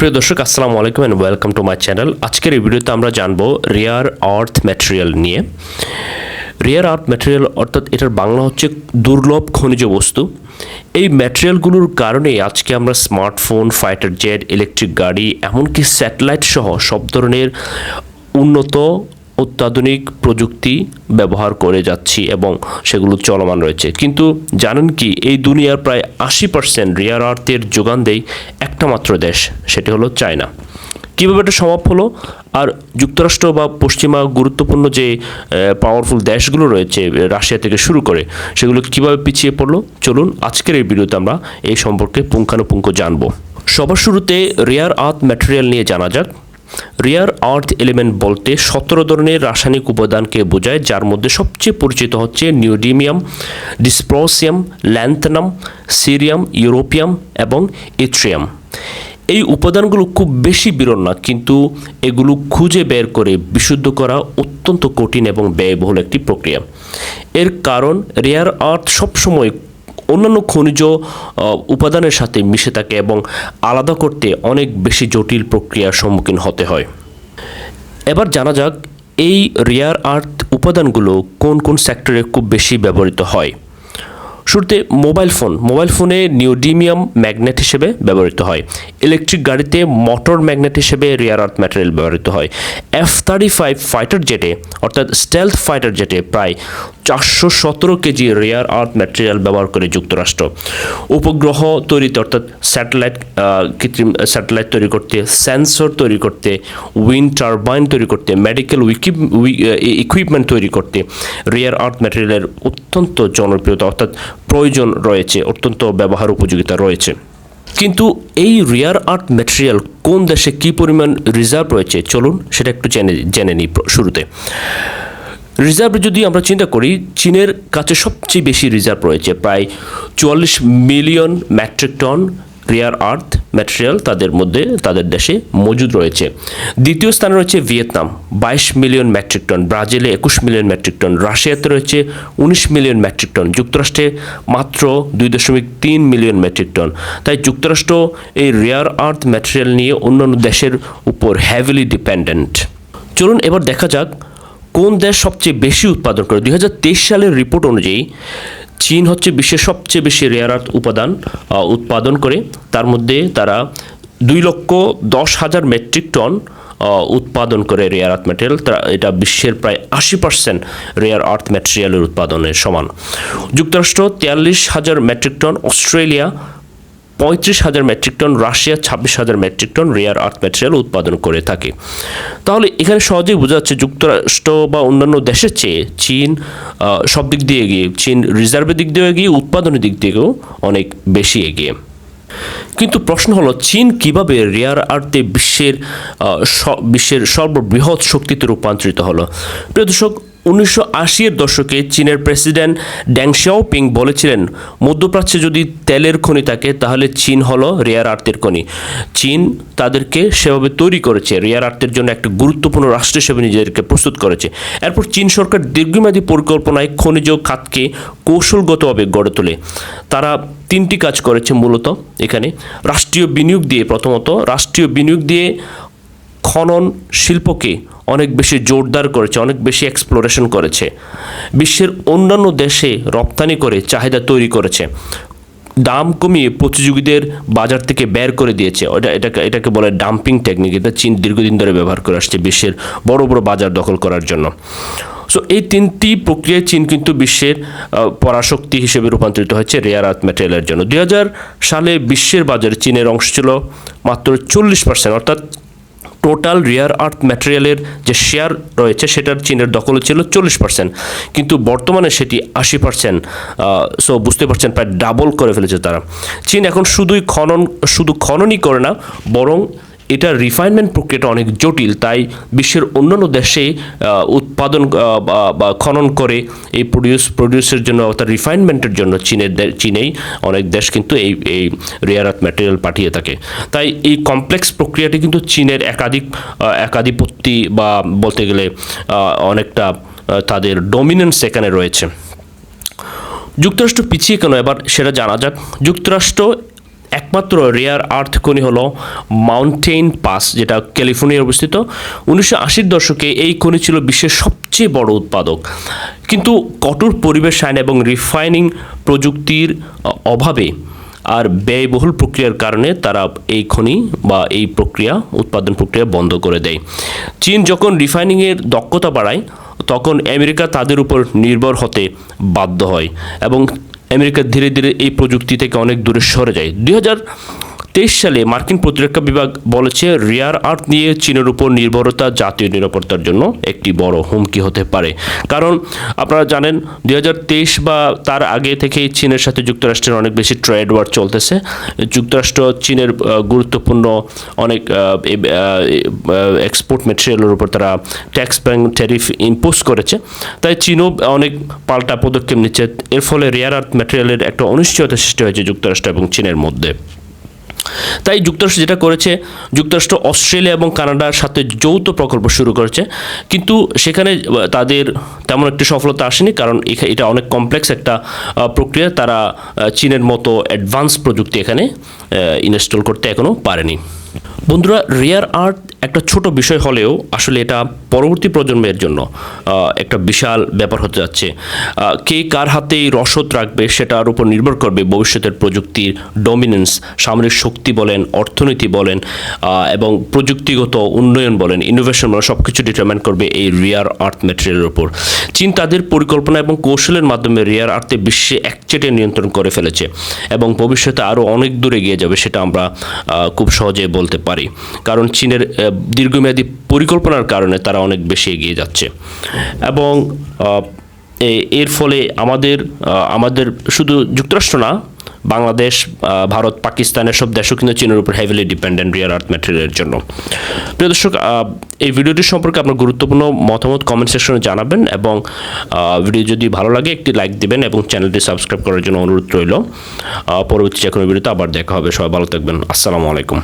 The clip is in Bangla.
প্রিয় দর্শক, আসসালামু আলাইকুম and welcome to my channel আজকের এই ভিডিওতে আমরা জানব রেয়ার আর্থ ম্যাটেরিয়াল নিয়ে। রেয়ার আর্থ ম্যাটেরিয়াল অর্থাৎ এটার বাংলা হচ্ছে দুর্লভ খনিজ বস্তু। এই ম্যাটেরিয়ালগুলোর কারণে আজকে আমরা স্মার্টফোন ফাইটার জেট ইলেকট্রিক গাড়ি, এমনকি স্যাটেলাইট সহ সব ধরনের উন্নত অত্যাধুনিক প্রযুক্তি ব্যবহার করে যাচ্ছি এবং সেগুলো চলমান রয়েছে। কিন্তু জানেন কি, এই দুনিয়ার প্রায় আশি পার্সেন্ট রিয়ার আর্থের যোগান দেয় একটা মাত্র দেশ, সেটি হলো চায়না। কীভাবে এটা সম্ভব হলো? আর যুক্তরাষ্ট্র বা পশ্চিমা গুরুত্বপূর্ণ যে পাওয়ারফুল দেশগুলো রয়েছে রাশিয়া থেকে শুরু করে, সেগুলো কীভাবে পিছিয়ে পড়ল? চলুন আজকের এই ভিডিওতে আমরা এই সম্পর্কে পুঙ্খানুপুঙ্খ জানব। সবার শুরুতে রেয়ার আর্থ ম্যাটেরিয়াল নিয়ে জানা যাক। রিয়ার আর্থ এলিমেন্ট বলতে সতেরো ধরনের রাসায়নিক উপাদানকে বোঝায়, যার মধ্যে সবচেয়ে পরিচিত হচ্ছে neodymium dysprosium lanthanum, cerium, europium এবং ইথ্রিয়াম এই উপাদানগুলো খুব বেশি বিরল না, কিন্তু এগুলো খুঁজে বের করে বিশুদ্ধ করা অত্যন্ত কঠিন এবং ব্যয়বহুল একটি প্রক্রিয়া। এর কারণ রেয়ার আর্থ সবসময় অন্যান্য খনিজ উপাদানের সাথে মিশে থাকে এবং আলাদা করতে অনেক বেশি জটিল প্রক্রিয়ার সম্মুখীন হতে হয়। এবার জানা যাক, এই রেয়ার আর্থ উপাদানগুলো কোন কোন সেক্টরে খুব বেশি ব্যবহৃত হয়। শুরুতে মোবাইল ফোন। মোবাইল ফোনে নিউডিমিয়াম ম্যাগনেট হিসেবে ব্যবহৃত হয়। ইলেকট্রিক গাড়িতে মোটর ম্যাগনেট হিসেবে রেয়ার আর্থ ম্যাটেরিয়াল ব্যবহৃত হয়। এফ থার্টি ফাইভ ফাইটার জেটে, অর্থাৎ স্টেলথ ফাইটার জেটে প্রায় চারশো সতেরো কেজি রেয়ার আর্থ ম্যাটেরিয়াল ব্যবহার করে যুক্তরাষ্ট্র। উপগ্রহ তৈরিতে, অর্থাৎ স্যাটেলাইট কৃত্রিম স্যাটেলাইট তৈরি করতে, সেন্সর তৈরি করতে, উইন্ড টারবাইন তৈরি করতে, মেডিকেল উইকি ইকুইপমেন্ট তৈরি করতে, রেয়ার আর্থ ম্যাটেরিয়ালের অত্যন্ত জনপ্রিয়তা, অর্থাৎ প্রয়োজন রয়েছে, অত্যন্ত ব্যবহার উপযোগিতা রয়েছে। কিন্তু এই রিয়ার আর্ট ম্যাটেরিয়াল কোন দেশে কী পরিমাণ রিজার্ভ রয়েছে, চলুন সেটা একটু জেনে জেনে নিই শুরুতে। রিজার্ভ যদি আমরা চিন্তা করি, চীনের কাছে সবচেয়ে বেশি রিজার্ভ রয়েছে, প্রায় চুয়াল্লিশ million metric ton rare earth material তাদের মধ্যে, তাদের দেশে মজুদ রয়েছে। দ্বিতীয় স্থানে রয়েছে ভিয়েতনাম, বাইশ মিলিয়ন মেট্রিক টন। ব্রাজিলে একুশ মিলিয়ন মেট্রিক টন। রাশিয়াতে রয়েছে উনিশ মিলিয়ন মেট্রিক টন। যুক্তরাষ্ট্রে মাত্র দুই দশমিক তিন মিলিয়ন মেট্রিক টন। তাই যুক্তরাষ্ট্র এই রেয়ার আর্থ ম্যাটেরিয়াল নিয়ে অন্যান্য দেশের উপর হ্যাভিলি ডিপেন্ডেন্ট চলুন এবার দেখা যাক কোন দেশ সবচেয়ে বেশি উৎপাদন করে। দুই হাজার তেইশ সালের রিপোর্ট অনুযায়ী চীন হচ্ছে বিশ্বের সবচেয়ে বেশি রেয়ার আর্থ উপাদান উৎপাদন করে। তার মধ্যে তারা দুই লক্ষ দশ হাজার মেট্রিক টন উৎপাদন করে রেয়ার আর্থ ম্যাটেরিয়াল তারা এটা বিশ্বের প্রায় আশি পার্সেন্ট রেয়ার আর্থ ম্যাটেরিয়ালের উৎপাদনের সমান। যুক্তরাষ্ট্র তেয়াল্লিশ হাজার মেট্রিক টন অস্ট্রেলিয়া পঁয়ত্রিশ হাজার মেট্রিক টন, রাশিয়া ছাব্বিশ হাজার metric ton rare earth material উৎপাদন করে থাকে। তাহলে এখানে সহজেই বোঝা যাচ্ছে যুক্তরাষ্ট্র বা অন্যান্য দেশের চেয়ে চীন সব দিক দিয়ে এগিয়ে, চীন রিজার্ভের দিক দিয়েও এগিয়ে, উৎপাদনের দিক দিয়েও অনেক বেশি এগিয়ে। কিন্তু প্রশ্ন হলো, চীন কীভাবে রেয়ার আর্থে বিশ্বের বিশ্বের সর্ববৃহৎ শক্তিতে রূপান্তরিত হলো? প্রিয় দর্শক উনিশশো আশির দশকে চীনের প্রেসিডেন্ট ড্যাং শিয়াওপিং বলেছিলেন, মধ্যপ্রাচ্যে যদি তেলের খনি থাকে, তাহলে চীন হলো রেয়ার আর্থের খনি। চীন তাদেরকে সেভাবে তৈরি করেছে, রেয়ার আর্থের জন্য একটা গুরুত্বপূর্ণ রাষ্ট্র হিসেবে নিজেদেরকে প্রস্তুত করেছে। এরপর চীন সরকার দীর্ঘমেয়াদী পরিকল্পনায় খনিজ খাতকে কৌশলগতভাবে গড়ে তোলে। তারা তিনটি কাজ করেছে মূলত এখানে। রাষ্ট্রীয় বিনিয়োগ দিয়ে, প্রথমত রাষ্ট্রীয় বিনিয়োগ দিয়ে খনন শিল্পকে অনেক বেশি জোরদার করেছে, অনেক বেশি এক্সপ্লোরেশন করেছে। বিশ্বের অন্যান্য দেশে রপ্তানি করে চাহিদা তৈরি করেছে। দাম কমিয়ে প্রতিযোগীদের বাজার থেকে বের করে দিয়েছে। ওটা, এটাকে এটাকে বলে ডাম্পিং টেকনিক এটা চীন দীর্ঘদিন ধরে ব্যবহার করে আসছে বিশ্বের বড় বড় বাজার দখল করার জন্য। সো এই তিনটি প্রক্রিয়ায় চীন কিন্তু বিশ্বের পরাশক্তি হিসেবে রূপান্তরিত হয়েছে রেয়ার আর্থ ম্যাটেরিয়ালের জন্য। দু হাজার সালে বিশ্বের বাজারে চীনের অংশ ছিল মাত্র চল্লিশ পার্সেন্ট অর্থাৎ টোটাল রিয়ার আর্থ ম্যাটেরিয়ালের যে শেয়ার রয়েছে সেটার চীনের দখলে ছিল চল্লিশ পার্সেন্ট কিন্তু বর্তমানে সেটি আশি পার্সেন্ট সো বুঝতে পারছেন, প্রায় ডাবল করে ফেলেছে তারা। চীন এখন শুধুই খনন, শুধু খননই করে না, বরং এটা রিফাইনমেন্ট প্রক্রিয়াটা অনেক জটিল, তাই বিশ্বের অন্যান্য দেশে উৎপাদন বা- খনন করে এই প্রডিউস প্রডিউসের জন্য অর্থাৎ রিফাইনমেন্টের জন্য চীনের চীনেই অনেক দেশ কিন্তু এই এই রেয়ার আর্থ ম্যাটেরিয়াল পাঠিয়ে থাকে। তাই এই কমপ্লেক্স প্রক্রিয়াটি কিন্তু চীনের একাধিক একাধিপত্যি বা বলতে গেলে অনেকটা তাদের ডমিনেন্স এখানে রয়েছে। যুক্তরাষ্ট্র পিছিয়ে কেন? এবার সেটা জানা যাক। যুক্তরাষ্ট্র একমাত্র রেয়ার আর্থ খনি হলো মাউন্টেন পাস, যেটা ক্যালিফোর্নিয়ায় অবস্থিত। উনিশশো আশির দশকে এই খনি ছিল বিশ্বের সবচেয়ে বড় উৎপাদক। কিন্তু কঠোর পরিবেশ, আইন এবং রিফাইনিং প্রযুক্তির অভাবে আর ব্যয়বহুল প্রক্রিয়ার কারণে তারা এই খনি বা এই প্রক্রিয়া, উৎপাদন প্রক্রিয়া বন্ধ করে দেয়। চীন যখন রিফাইনিংয়ের দক্ষতা বাড়ায়, তখন আমেরিকা তাদের উপর নির্ভর হতে বাধ্য হয় এবং আমেরিকা ধীরে ধীরে এই প্রযুক্তি থেকে অনেক দূরে সরে যায়। দুই সালে মার্কিন প্রতিরক্ষা বিভাগ বলেছে, রিয়ার আর্থ নিয়ে চীনের উপর নির্ভরতা জাতীয় নিরাপত্তার জন্য একটি বড় হুমকি হতে পারে। কারণ আপনারা জানেন দু হাজার তেইশ বা তার আগে থেকেই চীনের সাথে যুক্তরাষ্ট্রের অনেক বেশি ট্রেড ওয়ার চলতেছে। যুক্তরাষ্ট্র চীনের গুরুত্বপূর্ণ অনেক এক্সপোর্ট মেটেরিয়ালের উপর তারা ট্যাক্স ব্যাংক ট্যারিফ ইম্পোজ করেছে। তাই চীনও অনেক পাল্টা পদক্ষেপ নিচ্ছে। এর ফলে রেয়ার আর্থ ম্যাটেরিয়ালের একটা অনিশ্চয়তা সৃষ্টি হয়েছে যুক্তরাষ্ট্র এবং চীনের মধ্যে। তাই যুক্তরাষ্ট্র যেটা করেছে, যুক্তরাষ্ট্র, অস্ট্রেলিয়া এবং কানাডার সাথে যৌথ প্রকল্প শুরু করেছে। কিন্তু সেখানে তাদের তেমন একটি সফলতা আসেনি কারণ এটা অনেক কমপ্লেক্স একটা প্রক্রিয়া। তারা চীনের মতো অ্যাডভান্স প্রযুক্তি এখানে ইনস্টল করতে এখনও পারেনি। বন্ধুরা রেয়ার আর্ট একটা ছোট বিষয় হলেও আসলে এটা পরবর্তী প্রজন্মের জন্য একটা বিশাল ব্যাপার হতে যাচ্ছে। কে কার হাতে এই রসদ রাখবে সেটার উপর নির্ভর করবে ভবিষ্যতের প্রযুক্তির ডমিনেন্স সামরিক শক্তি বলেন, অর্থনীতি বলেন এবং প্রযুক্তিগত উন্নয়ন বলেন ইনোভেশন বলেন সব কিছু ডিটারমাইন করবে এই রিয়ার আর্থ ম্যাটেরিয়ালের উপর। চীন তাদের পরিকল্পনা এবং কৌশলের মাধ্যমে রিয়ার আর্থে বিশ্বে একচেটে নিয়ন্ত্রণ করে ফেলেছে এবং ভবিষ্যতে আরও অনেক দূরে গিয়ে যাবে, সেটা আমরা খুব সহজে বলতে পারি। কারণ চীনের দীর্ঘমেয়াদী পরিকল্পনার কারণে তারা অনেক বেশি এগিয়ে যাচ্ছে। এবং এর ফলে আমাদের আমাদের শুধু যুক্তরাষ্ট্র না, বাংলাদেশ ভারত পাকিস্তানের সব দেশও কিন্তু চীনের উপর হেভিলি ডিপেন্ডেন্ট রিয়ার আর্থ ম্যাটেরিয়ালের জন্য। প্রিয় দর্শক এই ভিডিওটি সম্পর্কে আপনার গুরুত্বপূর্ণ মতামত কমেন্ট সেকশনে জানাবেন এবং ভিডিও যদি ভালো লাগে, একটি লাইক দিবেন এবং চ্যানেলটি সাবস্ক্রাইব করার জন্য অনুরোধ রইল। পরবর্তী যে কোনো ভিডিওতে আবার দেখা হবে। সবাই ভালো থাকবেন। আসসালামু আলাইকুম।